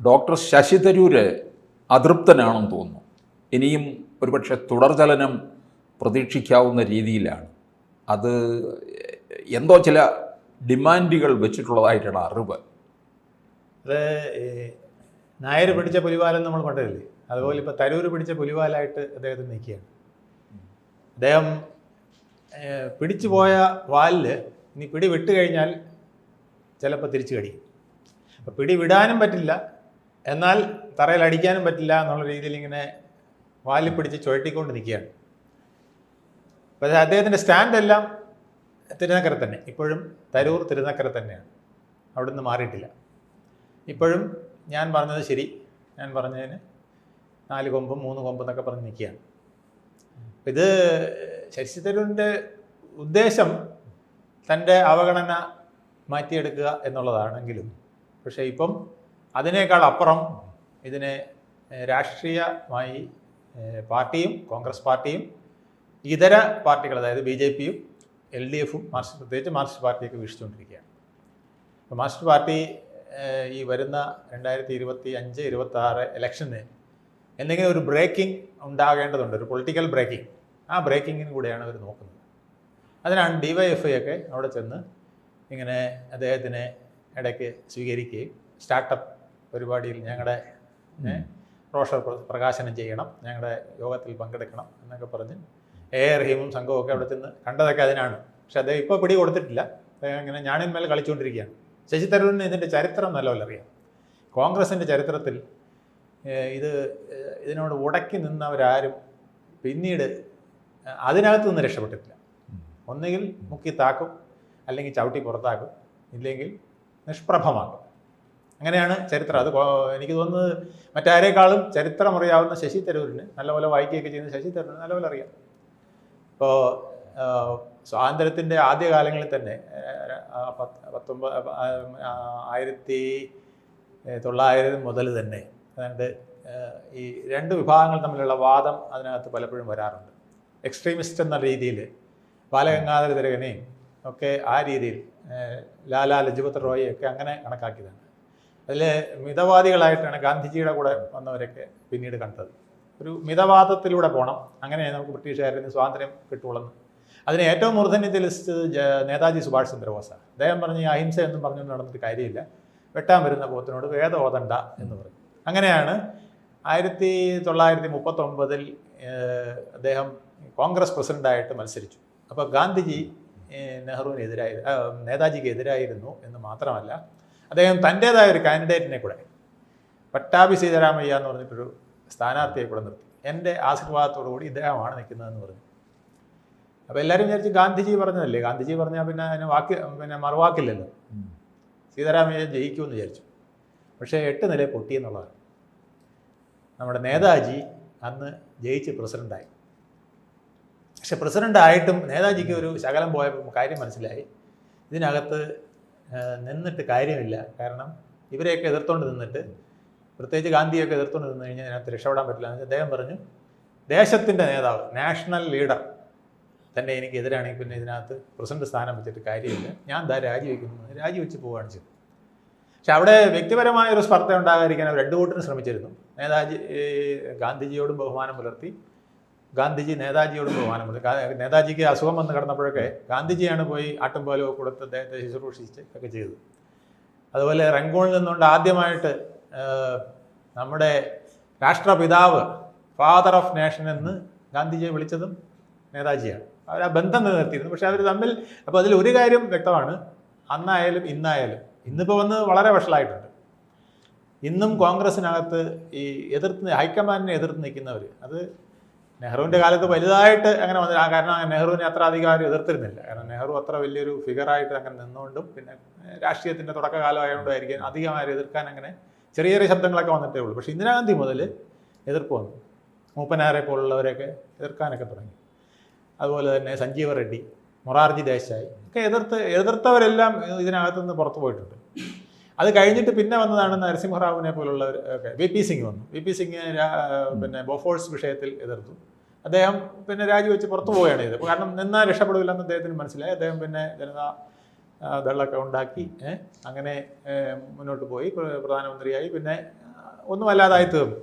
Doctor Sasi Tharoor അതൃപ്തനാണെന്ന് തോന്നുന്നു. ഇനിയും ഒരുപക്ഷെ തുടർചലനം പ്രതീക്ഷിക്കാവുന്ന രീതിയിലാണ്. അത് എന്തോ ചില ഡിമാൻഡുകൾ വെച്ചിട്ടുള്ളതായിട്ടാണ് അറിവ്. അത് നായർ പിടിച്ച പുലിവാലം നമ്മൾ കണ്ടില്ലേ അതുപോലെ ഇപ്പോൾ തരൂർ പിടിച്ച പുലിവാലായിട്ട് അദ്ദേഹത്തിന് നിൽക്കുകയാണ് അദ്ദേഹം പിടിച്ചു പോയ വാലിൽ ഇനി പിടി വിട്ട് കഴിഞ്ഞാൽ ചിലപ്പോൾ തിരിച്ചു കടിക്കും. അപ്പോൾ പിടി വിടാനും പറ്റില്ല. എന്നാൽ തറയിൽ അടിക്കാനും പറ്റില്ല എന്നുള്ള രീതിയിൽ ഇങ്ങനെ വാലിൽ പിടിച്ച് ചുഴട്ടിക്കൊണ്ട് നിൽക്കുകയാണ്. പക്ഷേ അദ്ദേഹത്തിന്റെ സ്റ്റാൻഡെല്ലാം തിരുനക്കര തന്നെ. ഇപ്പോഴും തരൂർ തിരുനക്കര തന്നെയാണ്. അവിടെ നിന്ന് മാറിയിട്ടില്ല. ഇപ്പോഴും ഞാൻ പറഞ്ഞത് ശരി. ഞാൻ പറഞ്ഞതിന് നാല് കൊമ്പും മൂന്ന് കൊമ്പും എന്നൊക്കെ പറഞ്ഞ് നിൽക്കുകയാണ്. ഇത് ശശി തരൂരിന്റെ ഉദ്ദേശം തന്റെ അവഗണന മാറ്റിയെടുക്കുക എന്നുള്ളതാണെങ്കിലും പക്ഷേ ഇപ്പം അതിനേക്കാൾ അപ്പുറം ഇതിനെ രാഷ്ട്രീയമായി പാർട്ടിയും കോൺഗ്രസ് പാർട്ടിയും ഇതര പാർട്ടികൾ അതായത് ബി ജെ പിയും എൽ ഡി എഫും മാർക്സിസ്റ്റ് പ്രത്യേകിച്ച് മാർക്സിസ്റ്റ് പാർട്ടിയൊക്കെ വീക്ഷിച്ചുകൊണ്ടിരിക്കുകയാണ്. അപ്പോൾ മാർക്സിസ്റ്റ് പാർട്ടി ഈ വരുന്ന രണ്ടായിരത്തി ഇരുപത്തി അഞ്ച് ഇരുപത്തി ആറ് ഇലക്ഷന് എന്തെങ്കിലും ഒരു ബ്രേക്കിംഗ് ഉണ്ടാകേണ്ടതുണ്ട് ഒരു പൊളിറ്റിക്കൽ ബ്രേക്കിംഗ്. ആ ബ്രേക്കിങ്ങിന് കൂടെയാണ് അവർ നോക്കുന്നത്. അതിനാണ് ഡി വൈ എഫ് ഐ ഒക്കെ അവിടെ ചെന്ന് ഇങ്ങനെ അദ്ദേഹത്തിനെ ഇടയ്ക്ക് സ്വീകരിക്കുകയും സ്റ്റാർട്ടപ്പ് പരിപാടിയിൽ ഞങ്ങളുടെ റോഷർ പ്രകാശനം ചെയ്യണം ഞങ്ങളുടെ യോഗത്തിൽ പങ്കെടുക്കണം എന്നൊക്കെ പറഞ്ഞ് എ റഹീമും സംഘവും ഒക്കെ അവിടെ ചെന്ന് കണ്ടതൊക്കെ അതിനാണ്. പക്ഷെ അദ്ദേഹം ഇപ്പോൾ പിടി കൊടുത്തിട്ടില്ല അദ്ദേഹം ഇങ്ങനെ ഞാനിന്മേൽ കളിച്ചുകൊണ്ടിരിക്കുകയാണ്. ശശി തരൂരിന് ഇതിന്റെ ചരിത്രം നല്ലപോലെ അറിയാം കോൺഗ്രസിന്റെ ചരിത്രത്തിൽ ഇത് ഇതിനോട് ഉടക്കി നിന്നവരാരും പിന്നീട് അതിനകത്ത് നിന്ന് രക്ഷപ്പെട്ടിട്ടില്ല. ഒന്നുകിൽ മുക്കി താക്കും അല്ലെങ്കിൽ ചവിട്ടി പുറത്താക്കും ഇല്ലെങ്കിൽ നിഷ്പ്രഭമാക്കും. അങ്ങനെയാണ് ചരിത്രം. അത് എനിക്ക് തോന്നുന്നത് മറ്റാരേക്കാളും ചരിത്രം അറിയാവുന്ന ശശി തരൂരിന് നല്ലപോലെ വായിക്കുകയൊക്കെ ചെയ്യുന്ന ശശി തരൂരിന് നല്ലപോലെ അറിയാം. ഇപ്പോൾ സ്വാതന്ത്ര്യത്തിന്റെ ആദ്യകാലങ്ങളിൽ തന്നെ പത്തൊമ്പത് ആയിരത്തി തൊള്ളായിരം മുതൽ തന്നെ അതായത് ഈ രണ്ട് വിഭാഗങ്ങൾ തമ്മിലുള്ള വാദം അതിനകത്ത് പലപ്പോഴും വരാറുണ്ട്. എക്സ്ട്രീമിസ്റ്റ് എന്ന രീതിയിൽ ബാലഗംഗാധര തിലകനെയും ഒക്കെ ആ രീതിയിൽ ലാലാ ലജ്പത് റോയെ ഒക്കെ അങ്ങനെ കണക്കാക്കിയതാണ്. അതിൽ മിതവാദികളായിട്ടാണ് ഗാന്ധിജിയുടെ കൂടെ വന്നവരൊക്കെ പിന്നീട് കണ്ടത്. ഒരു മിതവാദത്തിലൂടെ പോകണം അങ്ങനെയാണ് നമുക്ക് ബ്രിട്ടീഷുകാരിൽ നിന്ന് സ്വാതന്ത്ര്യം കിട്ടുള്ളൂ അതിന് ഏറ്റവും മൂർധന്യത്തിൽ നേതാജി സുഭാഷ് ചന്ദ്രബോസാണ്. അദ്ദേഹം പറഞ്ഞ് അഹിംസ എന്നും പറഞ്ഞുകൊണ്ട് നടന്നിട്ട് കാര്യമില്ല. വെട്ടാൻ വരുന്ന പോത്തിനോട് വേദ ഓതണ്ട എന്ന് പറഞ്ഞു. അങ്ങനെയാണ് ആയിരത്തി തൊള്ളായിരത്തി മുപ്പത്തൊമ്പതിൽ അദ്ദേഹം കോൺഗ്രസ് പ്രസിഡന്റായിട്ട് മത്സരിച്ചു. അപ്പോൾ ഗാന്ധിജി നെഹ്റുവിനെതിരായി നേതാജിക്ക് എതിരായിരുന്നു എന്ന് മാത്രമല്ല അദ്ദേഹം തന്റേതായ ഒരു കാൻഡിഡേറ്റിനെ കൂടെ പട്ടാഭി സീതാരാമയ്യ എന്ന് പറഞ്ഞിട്ടൊരു സ്ഥാനാർത്ഥിയെ കൂടെ നിർത്തി. എന്റെ ആശീർവാദത്തോടു കൂടി ഇദ്ദേഹമാണ് നിൽക്കുന്നതെന്ന് പറഞ്ഞു. അപ്പോൾ എല്ലാവരും വിചാരിച്ച് ഗാന്ധിജി പറഞ്ഞതല്ലേ? ഗാന്ധിജി പറഞ്ഞാൽ പിന്നെ അതിന് വാക്ക് പിന്നെ മറുവാക്കില്ലല്ലോ. സീതാരാമയ്യ ജയിക്കുമെന്ന് വിചാരിച്ചു. പക്ഷേ എട്ട് നില പൊട്ടിയെന്നുള്ളതാണ് നമ്മുടെ നേതാജി അന്ന് ജയിച്ച് പ്രസിഡന്റായി പക്ഷെ പ്രസിഡന്റായിട്ടും നേതാജിക്ക് ഒരു ശകലം പോയപ്പോൾ കാര്യം മനസ്സിലായി. ഇതിനകത്ത് നിന്നിട്ട് കാര്യമില്ല. കാരണം ഇവരെയൊക്കെ എതിർത്തുകൊണ്ട് നിന്നിട്ട് പ്രത്യേകിച്ച് ഗാന്ധിയൊക്കെ എതിർത്തുകൊണ്ട് നിന്ന് കഴിഞ്ഞാൽ അതിനകത്ത് രക്ഷപ്പെടാൻ പറ്റില്ല. എന്ന് അദ്ദേഹം പറഞ്ഞു ദേശത്തിന്റെ നേതാവ് നാഷണൽ ലീഡർ തന്നെ എനിക്ക് എതിരാണെങ്കിൽ പിന്നെ ഇതിനകത്ത് പ്രസിഡന്റ് സ്ഥാനം വെച്ചിട്ട് കാര്യമില്ല. ഞാൻ ദാ രാജിവെക്കുന്നു. രാജിവെച്ച് പോവുകയാണ് ചെയ്തത്. പക്ഷെ അവിടെ വ്യക്തിപരമായ ഒരു സ്പർദ്ധ ഉണ്ടാകാതിരിക്കാൻ അവർ രണ്ടു കൂട്ടരും ശ്രമിച്ചിരുന്നു. നേതാജി ഗാന്ധിജിയോടും ബഹുമാനം പുലർത്തി ഗാന്ധിജി നേതാജിയോട് ബഹുമാനം പുലർത്തി നേതാജിക്ക് അസുഖം വന്ന് കിടന്നപ്പോഴൊക്കെ ഗാന്ധിജിയാണ് പോയി ആട്ടുംപാലോ കൊടുത്ത് അദ്ദേഹത്തെ ശുശ്രൂഷിച്ച് ഒക്കെ ചെയ്തത്. അതുപോലെ റംഗൂണിൽ നിന്നുകൊണ്ട് ആദ്യമായിട്ട് നമ്മുടെ രാഷ്ട്രപിതാവ് ഫാദർ ഓഫ് നേഷൻ എന്ന് ഗാന്ധിജിയെ വിളിച്ചതും നേതാജിയാണ്. അവർ ആ ബന്ധം നിലനിർത്തിയിരുന്നു. പക്ഷെ അവർ തമ്മിൽ അപ്പോൾ അതിൽ ഒരു കാര്യം വ്യക്തമാണ്. അന്നായാലും ഇന്നായാലും ഇന്നിപ്പോൾ വന്ന് വളരെ വഷളായിട്ടുണ്ട്. ഇന്നും കോൺഗ്രസിനകത്ത് ഈ എതിർത്ത് ഹൈക്കമാൻഡിനെ എതിർത്ത് നിൽക്കുന്നവർ അത് നെഹ്റുവിന്റെ കാലത്ത് വലുതായിട്ട് അങ്ങനെ വന്നില്ല. കാരണം നെഹ്റുവിനെ അത്ര അധികം ആരും എതിർത്തിരുന്നില്ല. കാരണം നെഹ്റു അത്ര വലിയൊരു ഫിഗറായിട്ട് അങ്ങനെ നിന്നുകൊണ്ടും പിന്നെ രാഷ്ട്രീയത്തിന്റെ തുടക്കകാലമായതുകൊണ്ടായിരിക്കും അധികം ആരും എതിർക്കാൻ അങ്ങനെ ചെറിയ ചെറിയ ശബ്ദങ്ങളൊക്കെ വന്നിട്ടേ ഉള്ളൂ. പക്ഷേ ഇന്ദിരാഗാന്ധി മുതൽ എതിർപ്പ് വന്നു. മൂപ്പനാരെ പോലുള്ളവരെയൊക്കെ എതിർക്കാനൊക്കെ തുടങ്ങി. അതുപോലെ തന്നെ സഞ്ജീവ റെഡ്ഡി മൊറാർജി ദേശായി ഒക്കെ എതിർത്ത് എതിർത്തവരെല്ലാം ഇതിനകത്തുനിന്ന് പുറത്തു പോയിട്ടുണ്ട്. അത് കഴിഞ്ഞിട്ട് പിന്നെ വന്നതാണ് നരസിംഹറാവുവിനെ പോലുള്ളവർ ഒക്കെ വി പി സിംഗ് വന്നു. വി പി സിംഗ് പിന്നെ ബോഫോഴ്സ് വിഷയത്തിൽ എതിർത്തു. അദ്ദേഹം പിന്നെ രാജിവെച്ച് പുറത്തു പോവുകയാണ് ചെയ്തത്. കാരണം നിന്നാൽ രക്ഷപ്പെടില്ലെന്ന് അദ്ദേഹത്തിന് മനസ്സിലായി. അദ്ദേഹം പിന്നെ ജനതാ ദളൊക്കെ ഉണ്ടാക്കി അങ്ങനെ മുന്നോട്ട് പോയി പ്രധാനമന്ത്രിയായി. പിന്നെ ഒന്നുമല്ലാതായി തീർന്നു.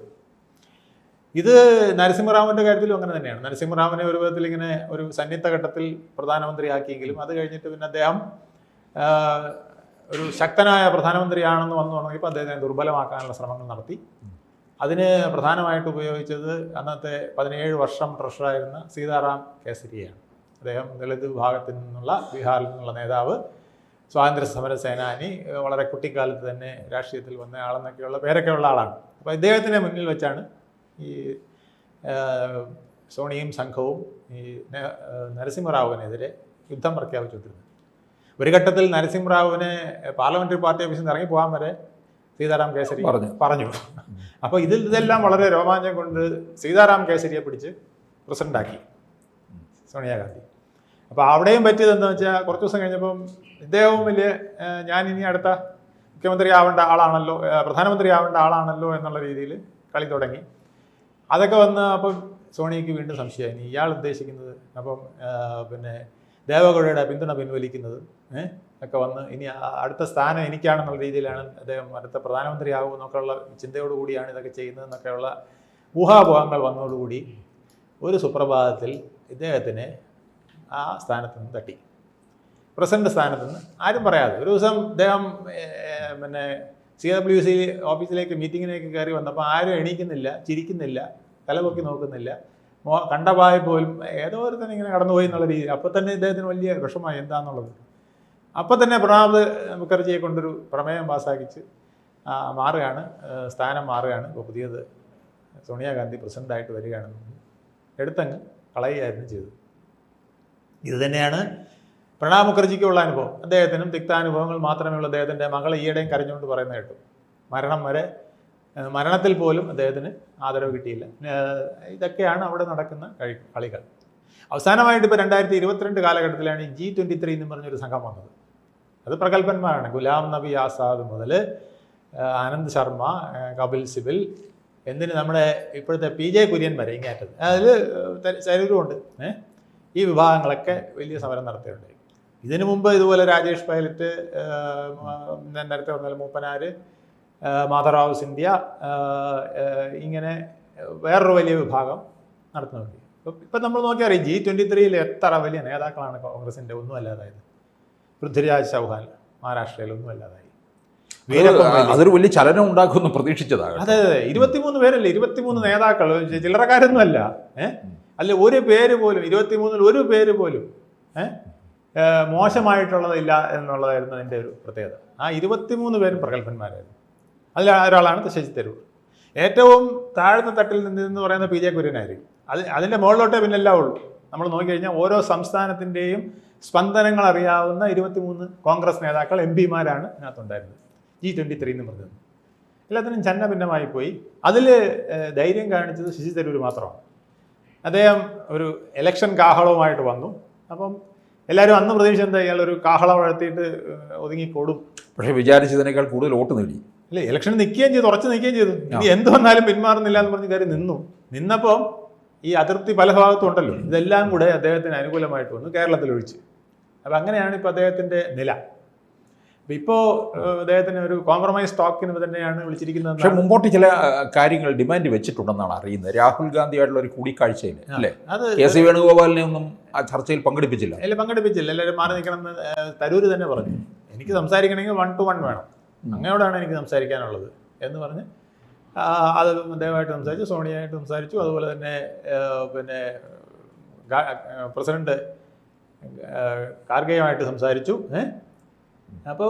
ഇത് നരസിംഹറാവുവിന്റെ കാര്യത്തിലും അങ്ങനെ തന്നെയാണ്. നരസിംഹറാവിനെ ഒരു വിധത്തിൽ ഇങ്ങനെ ഒരു സന്നിഗ്ധ ഘട്ടത്തിൽ പ്രധാനമന്ത്രിയാക്കിയെങ്കിലും അത് കഴിഞ്ഞിട്ട് പിന്നെ അദ്ദേഹം ഒരു ശക്തനായ പ്രധാനമന്ത്രിയാണെന്ന് വന്നു തുടങ്ങിയപ്പോൾ അദ്ദേഹത്തിനെ ദുർബലമാക്കാനുള്ള ശ്രമങ്ങൾ നടത്തി. അതിന് പ്രധാനമായിട്ട് ഉപയോഗിച്ചത് അന്നത്തെ പതിനേഴ് വർഷം ട്രഷറായിരുന്ന സീതാറാം കേസരിയാണ്. അദ്ദേഹം ദളിത് വിഭാഗത്തിൽ നിന്നുള്ള ബീഹാറിൽ നിന്നുള്ള നേതാവ് സ്വാതന്ത്ര്യ സമര സേനാനി വളരെ കുട്ടിക്കാലത്ത് തന്നെ രാഷ്ട്രീയത്തിൽ വന്ന ആളെന്നൊക്കെയുള്ള പേരൊക്കെയുള്ള ആളാണ്. അപ്പോൾ ഇദ്ദേഹത്തിന്റെ മുന്നിൽ വെച്ചാണ് ഈ സോണിയും സംഘവും ഈ നരസിംഹറാവുവിനെതിരെ യുദ്ധം പ്രഖ്യാപിച്ചുകൊണ്ടിരുന്നത്. ഒരു ഘട്ടത്തിൽ നരസിംഹറാവുവിനെ പാർലമെന്ററി പാർട്ടി ഓഫീസിൽ നിന്ന് ഇറങ്ങി പോകാൻ വരെ സീതാറാം കേസരി പറഞ്ഞു. പറഞ്ഞു. അപ്പോൾ ഇതിൽ ഇതെല്ലാം വളരെ രോമാഞ്ചം കൊണ്ട് സീതാറാം കേസരിയെ പിടിച്ച് പ്രസിഡന്റാക്കി. സോണിയാഗാന്ധി അപ്പോൾ അവിടെയും പറ്റിയത് എന്താണെന്ന് വെച്ചാൽ കുറച്ച് ദിവസം കഴിഞ്ഞപ്പം ഇദ്ദേഹവും വലിയ ഞാൻ ഇനി അടുത്ത മുഖ്യമന്ത്രി ആവേണ്ട ആളാണല്ലോ പ്രധാനമന്ത്രി ആവേണ്ട ആളാണല്ലോ എന്നുള്ള രീതിയിൽ കളി തുടങ്ങി. അതൊക്കെ വന്ന് അപ്പം സോണിയയ്ക്ക് വീണ്ടും സംശയമായി. ഇയാൾ ഉദ്ദേശിക്കുന്നത് അപ്പം പിന്നെ ദേവഗൗഡയുടെ പിന്തുണ പിൻവലിക്കുന്നത് ഒക്കെ വന്ന് ഇനി അടുത്ത സ്ഥാനം എനിക്കാണെന്നുള്ള രീതിയിലാണ് അദ്ദേഹം അടുത്ത പ്രധാനമന്ത്രി ആകുമെന്നൊക്കെയുള്ള ചിന്തയോടുകൂടിയാണ് ഇതൊക്കെ ചെയ്യുന്നതെന്നൊക്കെയുള്ള ഊഹാപോഹങ്ങൾ വന്നതോടുകൂടി ഒരു സുപ്രഭാതത്തിൽ ഇദ്ദേഹത്തിന് ആ സ്ഥാനത്ത് നിന്ന് തട്ടി. പ്രസിഡന്റ് സ്ഥാനത്ത് നിന്ന് ആരും പറയാതെ. ഒരു ദിവസം അദ്ദേഹം പിന്നെ സി ഡബ്ല്യു സി ഓഫീസിലേക്ക് മീറ്റിങ്ങിലേക്ക് കയറി വന്നപ്പോൾ ആരും എണീക്കുന്നില്ല ചിരിക്കുന്നില്ല തലപൊക്കി നോക്കുന്നില്ല. മോ കണ്ടപായ പോലും ഏതോ ഒരുത്തൻ ഇങ്ങനെ കടന്നുപോയി എന്നുള്ള രീതി അപ്പോൾ തന്നെ ഇദ്ദേഹത്തിന് വലിയ വിഷമമായി. എന്താണെന്നുള്ളത് അപ്പോൾ തന്നെ പ്രണാബ് മുഖർജിയെ കൊണ്ടൊരു പ്രമേയം പാസ്സാക്കിച്ച് മാറുകയാണ്. സ്ഥാനം മാറുകയാണ്. ഇപ്പോൾ പുതിയത് സോണിയാഗാന്ധി പ്രസിഡന്റായിട്ട് വരികയാണെന്ന് എടുത്തങ്ങ് കളയുകയായിരുന്നു ചെയ്തത്. ഇത് തന്നെയാണ് പ്രണാബ് മുഖർജിക്കുള്ള അനുഭവം. അദ്ദേഹത്തിനും തിക്താനുഭവങ്ങൾ മാത്രമേ ഉള്ളൂ അദ്ദേഹത്തിന്റെ മകൾ ഈയിടെയും കരഞ്ഞുകൊണ്ട് പറയുന്ന കേട്ടു. മരണം വരെ മരണത്തിൽ പോലും അദ്ദേഹത്തിന് ആദരവ് കിട്ടിയില്ല. ഇതൊക്കെയാണ് അവിടെ നടക്കുന്ന കളികൾ. അവസാനമായിട്ട് ഇപ്പോൾ രണ്ടായിരത്തി ഇരുപത്തിരണ്ട് കാലഘട്ടത്തിലാണ് ജി ട്വന്റി ത്രീ എന്ന് പറഞ്ഞൊരു സംഘം വന്നത്. അത് പ്രഗത്ഭന്മാരാണ്. ഗുലാം നബി ആസാദ് മുതൽ ആനന്ദ് ശർമ്മ കപിൽ സിബിൽ എന്തിന് നമ്മുടെ ഇപ്പോഴത്തെ പി ജെ കുര്യൻ വരെ ഇങ്ങേറ്റത്. അതിൽ ശരീരമുണ്ട് ഈ വിഭാഗങ്ങളൊക്കെ വലിയ സമരം നടത്തിയിട്ടുണ്ട്. ഇതിനു മുമ്പ് ഇതുപോലെ രാജേഷ് പൈലറ്റ് നേരത്തെ പറഞ്ഞാൽ മൂപ്പനാര് ഏഹ്, മാധവറാവ് സിന്ധ്യ ഇങ്ങനെ വേറൊരു വലിയ വിഭാഗം നടത്തുന്നുണ്ട്. ഇപ്പം നമ്മൾ നോക്കിയാൽ അറിയാം ജി ട്വന്റി ത്രീയിൽ എത്ര വലിയ നേതാക്കളാണ് കോൺഗ്രസിന്റെ ഒന്നും അല്ലാതായത് പൃഥ്വിരാജ് ചൗഹാൻ മഹാരാഷ്ട്രയിൽ ഒന്നും അല്ലാതായി അതൊരു വലിയ ചലനം ഉണ്ടാക്കുമെന്ന് പ്രതീക്ഷിച്ചതാണ് അതെ അതെ ഇരുപത്തിമൂന്ന് പേരല്ലേ? ഇരുപത്തിമൂന്ന് നേതാക്കൾ ചില്ലറക്കാരൊന്നും അല്ല ഏഹ് അല്ല ഒരു പേര് പോലും ഇരുപത്തിമൂന്നിൽ ഒരു പേര് പോലും ഏഹ് മോശമായിട്ടുള്ളതില്ല എന്നുള്ളതായിരുന്നു അതിന്റെ ഒരു പ്രത്യേകത. ആ ഇരുപത്തിമൂന്ന് പേരും പ്രഗത്ഭന്മാരായിരുന്നു. അതിൽ ഒരാളാണ് ശശി തരൂർ. ഏറ്റവും താഴ്ന്ന തട്ടിൽ നിന്ന് എന്ന് പറയുന്ന പി ജെ കുര്യനായിരിക്കും. അത് അതിന്റെ മുകളിലോട്ടേ പിന്നെ എല്ലാം ഉള്ളൂ. നമ്മൾ നോക്കിക്കഴിഞ്ഞാൽ ഓരോ സംസ്ഥാനത്തിന്റെയും സ്പന്ദനങ്ങൾ അറിയാവുന്ന ഇരുപത്തിമൂന്ന് കോൺഗ്രസ് നേതാക്കൾ എം പിമാരാണ് ഇതിനകത്തുണ്ടായിരുന്നത്. ജി ട്വന്റി ത്രീ എന്ന് പറഞ്ഞത്. എല്ലാത്തിനും ചന്ന ഭിന്നമായി പോയി. അതിൽ ധൈര്യം കാണിച്ചത് ശശി തരൂർ മാത്രമാണ്. അദ്ദേഹം ഒരു ഇലക്ഷൻ കാഹളവുമായിട്ട് വന്നു. അപ്പം എല്ലാവരും അന്ന് പ്രതീക്ഷ എന്താ ഇയാൾ ഒരു കാഹളം വഴത്തിയിട്ട് ഒതുങ്ങിക്കൂടും. പക്ഷേ വിചാരിച്ചതിനേക്കാൾ കൂടുതൽ വോട്ട് നേടി. അല്ലേ ഇലക്ഷൻ നിൽക്കുകയും ചെയ്തു ഉറച്ചു നിൽക്കുകയും ചെയ്തു. ഇനി എന്ത് വന്നാലും പിന്മാറുന്നില്ല എന്ന് പറഞ്ഞ് കാര്യം നിന്നു. നിന്നപ്പോൾ ഈ അതിർത്തി പല ഭാഗത്തും ഉണ്ടല്ലോ. ഇതെല്ലാം കൂടെ അദ്ദേഹത്തിന് അനുകൂലമായിട്ട് വന്നു കേരളത്തിൽ ഒഴിച്ച്. അപ്പം അങ്ങനെയാണ് ഇപ്പോൾ അദ്ദേഹത്തിന്റെ നില. ഇപ്പോ ഇപ്പോൾ അദ്ദേഹത്തിന് ഒരു കോംപ്രമൈസ് ടോക്കിന് തന്നെയാണ് വിളിച്ചിരിക്കുന്നത്. പക്ഷെ മുമ്പോട്ട് ചില കാര്യങ്ങൾ ഡിമാൻഡ് വെച്ചിട്ടുണ്ടെന്നാണ് അറിയുന്നത്. രാഹുൽ ഗാന്ധിയായിട്ടുള്ള ഒരു കൂടിക്കാഴ്ചയിൽ അല്ലേ? അത് കെ സി വേണുഗോപാലിനെ ഒന്നും ആ ചർച്ചയിൽ പങ്കെടുപ്പിച്ചില്ല. അല്ലെ പങ്കെടുപ്പിച്ചില്ല. എല്ലാവരും മാറി നിൽക്കണം എന്ന് തരൂര് തന്നെ പറഞ്ഞു. എനിക്ക് സംസാരിക്കണമെങ്കിൽ വൺ ടു വൺ വേണം. അങ്ങയോടാണ് എനിക്ക് സംസാരിക്കാനുള്ളത് എന്ന് പറഞ്ഞ് അത് അദ്ദേഹമായിട്ട് സംസാരിച്ചു സോണിയായിട്ട് സംസാരിച്ചു. അതുപോലെ തന്നെ പിന്നെ പ്രസിഡന്റ് കാർഗയുമായിട്ട് സംസാരിച്ചു ഏഹ് അപ്പോൾ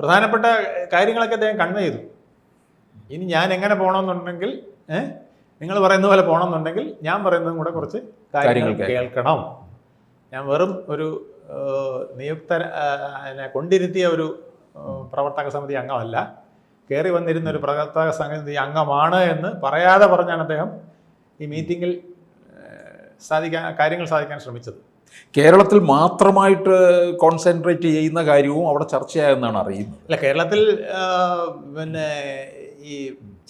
പ്രധാനപ്പെട്ട കാര്യങ്ങളൊക്കെ അദ്ദേഹം കൺവേ ചെയ്തു. ഇനി ഞാൻ എങ്ങനെ പോകണമെന്നുണ്ടെങ്കിൽ ഏഹ് നിങ്ങൾ പറയുന്ന പോലെ പോകണമെന്നുണ്ടെങ്കിൽ ഞാൻ പറയുന്നതും കൂടെ കുറച്ച് കാര്യങ്ങൾ കേൾക്കണം. ഞാൻ വെറും ഒരു നിയുക്തനെ നിയുക്ത കൊണ്ടിരുത്തിയ ഒരു പ്രവർത്തക സമിതി അംഗമല്ല. കയറി വന്നിരുന്ന ഒരു പ്രവർത്തക സമിതി അംഗമാണ് എന്ന് പറയാതെ പറഞ്ഞാണ് അദ്ദേഹം ഈ മീറ്റിങ്ങിൽ സാധിക്കാൻ കാര്യങ്ങൾ സാധിക്കാൻ ശ്രമിച്ചത്. കേരളത്തിൽ മാത്രമായിട്ട് കോൺസെൻട്രേറ്റ് ചെയ്യുന്ന കാര്യവും അവിടെ ചർച്ചയായെന്നാണ് അറിയുന്നത്. അല്ല കേരളത്തിൽ പിന്നെ ഈ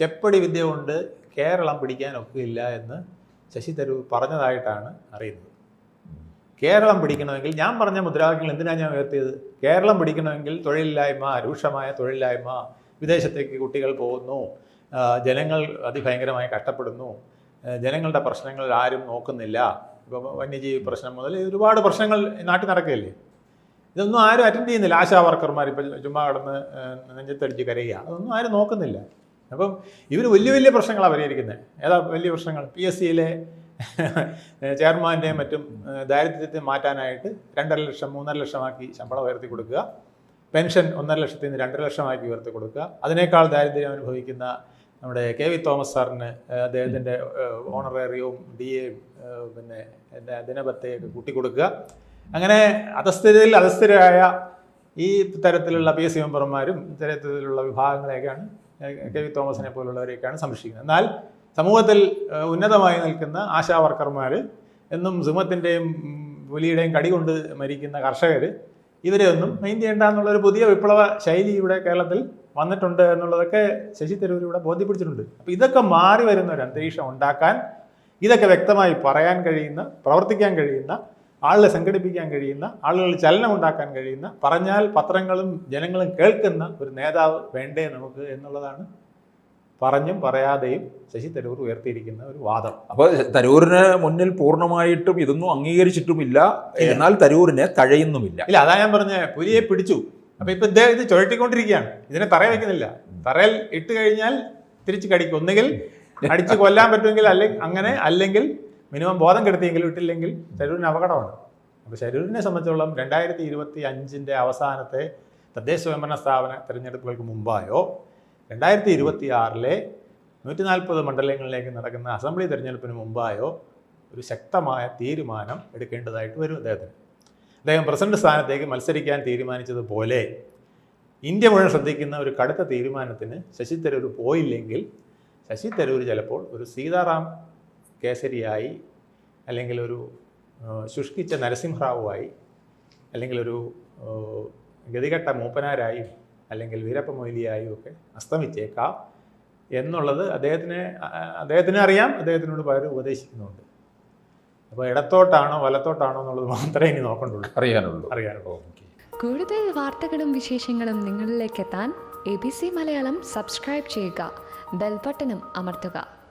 ചെപ്പടി വിദ്യ കൊണ്ട് കേരളം പിടിക്കാൻ ഒക്കില്ല എന്ന് ശശി തരൂർ പറഞ്ഞതായിട്ടാണ് അറിയുന്നത്. കേരളം പിടിക്കണമെങ്കിൽ ഞാൻ പറഞ്ഞ മുദ്രാവാക്യങ്ങൾ എന്തിനാണ് ഞാൻ ഉയർത്തിയത്? കേരളം പിടിക്കണമെങ്കിൽ തൊഴിലില്ലായ്മ രൂക്ഷമായ തൊഴിലില്ലായ്മ വിദേശത്തേക്ക് കുട്ടികൾ പോകുന്നു ജനങ്ങൾ അതിഭയങ്കരമായി കഷ്ടപ്പെടുന്നു ജനങ്ങളുടെ പ്രശ്നങ്ങൾ ആരും നോക്കുന്നില്ല. ഇപ്പോൾ വന്യജീവി പ്രശ്നം മുതൽ ഒരുപാട് പ്രശ്നങ്ങൾ നാട്ടിൽ നടക്കുകയല്ലേ? ഇതൊന്നും ആരും അറ്റൻഡ് ചെയ്യുന്നില്ല. ആശാ വർക്കർമാർ ഇപ്പം ചുമ്മാ കടന്ന് നെഞ്ചത്തടിച്ച് കരയുക. അതൊന്നും ആരും നോക്കുന്നില്ല. അപ്പം ഇവർ വലിയ വലിയ പ്രശ്നങ്ങളാണ് പരിഹരിക്കുന്നത് ഏതാ വലിയ പ്രശ്നങ്ങൾ? പി എസ് സിയിലെ ചെയർമാന്റെയും മറ്റും ദാരിദ്ര്യത്തെ മാറ്റാനായിട്ട് രണ്ടര ലക്ഷം മൂന്നര ലക്ഷമാക്കി ശമ്പളം ഉയർത്തി കൊടുക്കുക. പെൻഷൻ ഒന്നര ലക്ഷത്തിൽ നിന്ന് രണ്ടര ലക്ഷമാക്കി ഉയർത്തി കൊടുക്കുക. അതിനേക്കാൾ ദാരിദ്ര്യം അനുഭവിക്കുന്ന നമ്മുടെ കെ വി തോമസ് സാറിന് അദ്ദേഹത്തിന്റെ ഓണറേറിയവും ഡി എ പിന്നെ ദിനപത്തയൊക്കെ കൂട്ടിക്കൊടുക്കുക. അങ്ങനെ അധസ്ഥിതയിൽ അധസ്ഥിരായ ഈ തരത്തിലുള്ള പി എസ് സി മെമ്പർമാരും ഇത്തരത്തിലുള്ള വിഭാഗങ്ങളെയൊക്കെയാണ് കെ വി തോമസിനെ പോലുള്ളവരെയൊക്കെയാണ് സംരക്ഷിക്കുന്നത്. എന്നാൽ സമൂഹത്തിൽ ഉന്നതമായി നിൽക്കുന്ന ആശാ വർക്കർമാർ എന്നും സിംഹത്തിന്റെയും പുലിയുടെയും കടി കൊണ്ട് മരിക്കുന്ന കർഷകർ ഇവരെ ഒന്നും മെയിൻ ചെയ്യേണ്ട എന്നുള്ളൊരു പുതിയ വിപ്ലവ ശൈലി ഇവിടെ കേരളത്തിൽ വന്നിട്ടുണ്ട് എന്നുള്ളതൊക്കെ ശശി തരൂർ ഇവിടെ ബോധ്യപ്പിടിച്ചിട്ടുണ്ട് അപ്പോൾ ഇതൊക്കെ മാറി വരുന്ന ഒരു അന്തരീക്ഷം ഉണ്ടാക്കാൻ ഇതൊക്കെ വ്യക്തമായി പറയാൻ കഴിയുന്ന പ്രവർത്തിക്കാൻ കഴിയുന്ന ആളുകളെ സംഘടിപ്പിക്കാൻ കഴിയുന്ന ആളുകളിൽ ചലനം ഉണ്ടാക്കാൻ കഴിയുന്ന പറഞ്ഞാൽ പത്രങ്ങളും ജനങ്ങളും കേൾക്കുന്ന ഒരു നേതാവ് വേണ്ടേ നമുക്ക് എന്നുള്ളതാണ് പറഞ്ഞും പറയാതെയും ശശി തരൂർ ഉയർത്തിയിരിക്കുന്ന ഒരു വാദം. അപ്പോൾ തരൂരിന് മുന്നിൽ പൂർണമായിട്ടും ഇതൊന്നും അംഗീകരിച്ചിട്ടുമില്ല. എന്നാൽ തരൂരിനെ തഴയുന്നുമില്ല. ഇല്ല അതാ ഞാൻ പറഞ്ഞ പുലിയെ പിടിച്ചു. അപ്പൊ ഇപ്പൊ ഇദ്ദേഹം ഇത് ചുഴറ്റിക്കൊണ്ടിരിക്കുകയാണ്. ഇതിനെ തറ വെക്കുന്നില്ല. തറയിൽ ഇട്ട് കഴിഞ്ഞാൽ തിരിച്ച് കടിക്കും. ഒന്നുകിൽ അടിച്ച് കൊല്ലാൻ പറ്റുമെങ്കിൽ അല്ലെങ്കിൽ അങ്ങനെ അല്ലെങ്കിൽ മിനിമം ബോധം കെടുത്തിയെങ്കിലും ഇട്ടില്ലെങ്കിൽ ശരൂരിന് അപകടമാണ് അപ്പോൾ ശരൂരിനെ സംബന്ധിച്ചോളം രണ്ടായിരത്തി ഇരുപത്തി അഞ്ചിന്റെ അവസാനത്തെ തദ്ദേശ സ്വയംഭരണ സ്ഥാപന തിരഞ്ഞെടുപ്പുകൾക്ക് മുമ്പായോ രണ്ടായിരത്തി ഇരുപത്തി ആറിലെ നൂറ്റി നാൽപ്പത് മണ്ഡലങ്ങളിലേക്ക് നടക്കുന്ന അസംബ്ലി തിരഞ്ഞെടുപ്പിന് മുമ്പായോ ഒരു ശക്തമായ തീരുമാനം എടുക്കേണ്ടതായിട്ട് വരും അദ്ദേഹത്തിന്. അദ്ദേഹം പ്രസിഡന്റ് സ്ഥാനത്തേക്ക് മത്സരിക്കാൻ തീരുമാനിച്ചതുപോലെ ഇന്ത്യ മുഴുവൻ ശ്രദ്ധിക്കുന്ന ഒരു കടുത്ത തീരുമാനത്തിന് ശശി തരൂർ പോയില്ലെങ്കിൽ ശശി തരൂർ ചിലപ്പോൾ ഒരു സീതാറാം കേസരിയായി അല്ലെങ്കിൽ ഒരു ശുഷ്കിച്ച നരസിംഹറാവുമായി അല്ലെങ്കിൽ ഒരു ഗതികെട്ട മൂപ്പനാരായും അല്ലെങ്കിൽ വീരപ്പ മൊയ്ലിയായും ഒക്കെ അസ്തമിച്ചേക്കാം എന്നുള്ളത് അദ്ദേഹത്തിന് അദ്ദേഹത്തിനെ അദ്ദേഹത്തിന് അറിയാം അദ്ദേഹത്തിനോട് പലരും ഉപദേശിക്കുന്നുണ്ട് അപ്പോൾ ഇടത്തോട്ടാണോ വലത്തോട്ടാണോ എന്നുള്ളത് മാത്രമേ ഇനി നോക്കണ്ടുള്ളൂ. അറിയാനുള്ളൂ. അറിയാനുള്ളൂ. കൂടുതൽ വാർത്തകളും വിശേഷങ്ങളും നിങ്ങളിലേക്ക് എത്താൻ A B C Malayalam subscribe ചെയ്യുക. ബെൽബട്ടനും അമർത്തുക.